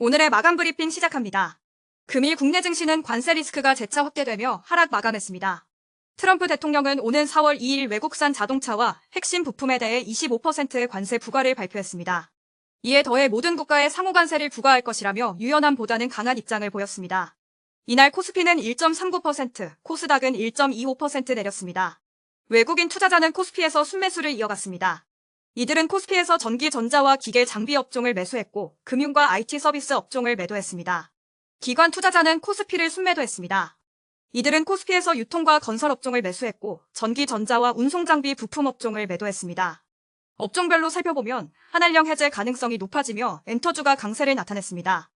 오늘의 마감 브리핑 시작합니다. 금일 국내 증시는 관세 리스크가 재차 확대되며 하락 마감했습니다. 트럼프 대통령은 오는 4월 2일 외국산 자동차와 핵심 부품에 대해 25%의 관세 부과를 발표했습니다. 이에 더해 모든 국가에 상호 관세를 부과할 것이라며 유연함보다는 강한 입장을 보였습니다. 이날 코스피는 1.39%, 코스닥은 1.25% 내렸습니다. 외국인 투자자는 코스피에서 순매수를 이어갔습니다. 이들은 코스피에서 전기 전자와 기계 장비 업종을 매수했고 금융과 IT 서비스 업종을 매도했습니다. 기관 투자자는 코스피를 순매도했습니다. 이들은 코스피에서 유통과 건설 업종을 매수했고 전기 전자와 운송 장비 부품 업종을 매도했습니다. 업종별로 살펴보면 한알령 해제 가능성이 높아지며 엔터주가 강세를 나타냈습니다.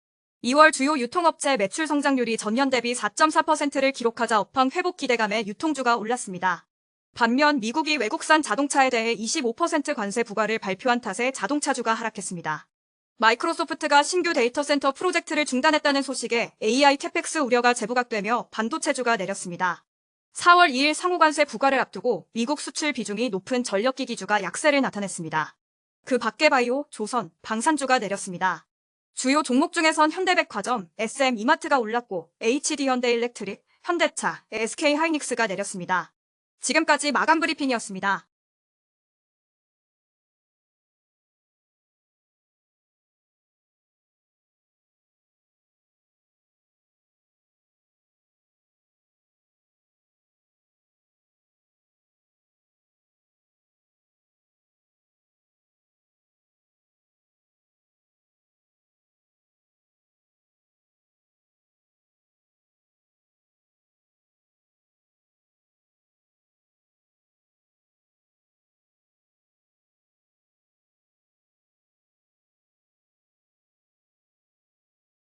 2월 주요 유통업체 매출 성장률이 전년 대비 4.4%를 기록하자 업황 회복 기대감에 유통주가 올랐습니다. 반면 미국이 외국산 자동차에 대해 25% 관세 부과를 발표한 탓에 자동차주가 하락했습니다. 마이크로소프트가 신규 데이터 센터 프로젝트를 중단했다는 소식에 AI 캐펙스 우려가 재부각되며 반도체주가 내렸습니다. 4월 2일 상호관세 부과를 앞두고 미국 수출 비중이 높은 전력기기주가 약세를 나타냈습니다. 그 밖에 바이오, 조선, 방산주가 내렸습니다. 주요 종목 중에선 현대백화점, SM 이마트가 올랐고 HD 현대 일렉트릭, 현대차, SK 하이닉스가 내렸습니다. 지금까지 마감 브리핑이었습니다.